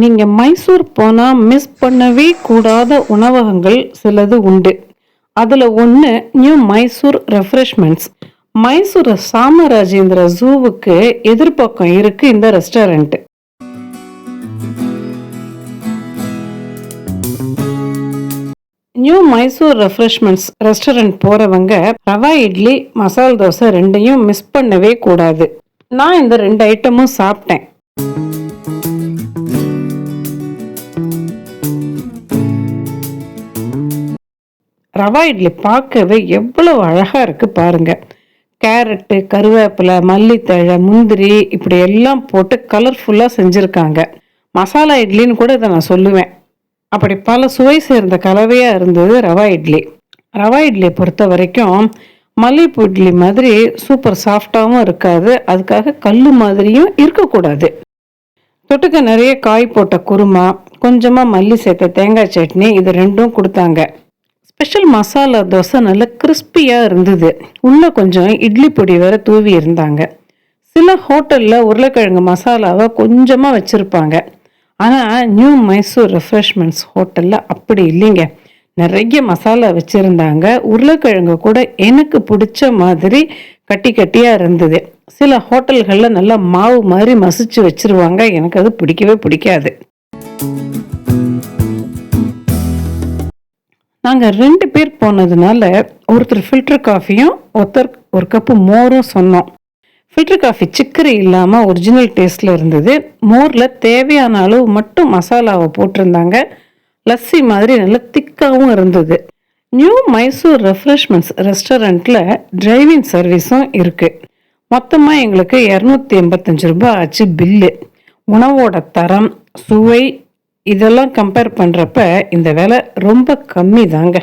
நீங்கள் மைசூர் போனால் மிஸ் பண்ணவே கூடாத உணவகங்கள் சிலது உண்டு. அதில் ஒன்று நியூ மைசூர் ரெஃப்ரெஷ்மெண்ட்ஸ் மைசூர் சாமராஜேந்திர ஜூவுக்கு எதிர்பக்கம் இருக்கு இந்த restaurant new Mysore refreshments restaurant போறவங்க ரவா இட்லி மசால் தோசை ரெண்டையும் மிஸ் பண்ணவே கூடாது. நான் இந்த ரெண்டு ஐட்டமும் சாப்பிட்டேன். ரவா இட்லி பார்க்கவே எவ்வளவு அழகாக இருக்குது பாருங்க. கேரட்டு கருவேப்பிலை மல்லித்தழை முந்திரி இப்படி எல்லாம் போட்டு கலர்ஃபுல்லாக செஞ்சுருக்காங்க. மசாலா இட்லின்னு கூட இதை நான் சொல்லுவேன். அப்படி பல சுவை சேர்ந்த கலவையாக இருந்தது ரவா இட்லி. ரவா இட்லியை பொறுத்த வரைக்கும் மல்லிகைப்பூ இட்லி மாதிரி சூப்பர் சாஃப்டாகவும் இருக்காது. அதுக்காக கல் மாதிரியும் இருக்கக்கூடாது. தொட்டுக்க நிறைய காய் போட்ட குருமா கொஞ்சமாக மல்லி சேர்த்த தேங்காய் சட்னி இது ரெண்டும் கொடுத்தாங்க. ஸ்பெஷல் மசாலா தோசை நல்லா கிறிஸ்பியாக இருந்தது. உள்ளே கொஞ்சம் இட்லி பொடி வேற தூவி இருந்தாங்க. சில ஹோட்டலில் உருளைக்கிழங்கு மசாலாவை கொஞ்சமாக வச்சுருப்பாங்க. ஆனால் நியூ மைசூர் ரெஃப்ரெஷ்மெண்ட்ஸ் ஹோட்டலில் அப்படி இல்லைங்க. நிறைய மசாலா வச்சுருந்தாங்க. உருளைக்கிழங்கு கூட எனக்கு பிடிச்ச மாதிரி கட்டி கட்டியாக இருந்தது. சில ஹோட்டல்களில் நல்லா மாவு மாதிரி மசிச்சு வச்சிருவாங்க. எனக்கு அது பிடிக்கவே பிடிக்காது. நாங்கள் ரெண்டு பேர் போனதுனால ஒருத்தர் ஃபில்டர் காஃபியும் ஒருத்தர் ஒரு கப்பு மோரும் சொன்னோம். ஃபில்டர் காஃபி சிக்கரி இல்லாமல் ஒரிஜினல் டேஸ்ட்டில் இருந்தது. மோரில் தேவையான அளவு மட்டும் மசாலாவை போட்டிருந்தாங்க. லஸ்ஸி மாதிரி நல்ல திக்காகவும் இருந்தது. நியூ மைசூர் ரெஃப்ரெஷ்மெண்ட்ஸ் ரெஸ்டாரண்ட்டில் டிரைவிங் சர்வீஸும் இருக்குது மொத்தமாக எங்களுக்கு இரநூத்தி எண்பத்தஞ்சு ரூபாய் ஆச்சு பில்லு உணவோட தரம் சுவை இதெல்லாம் கம்பேர் பண்ணுறப்ப இந்த விலை ரொம்ப கம்மி தாங்க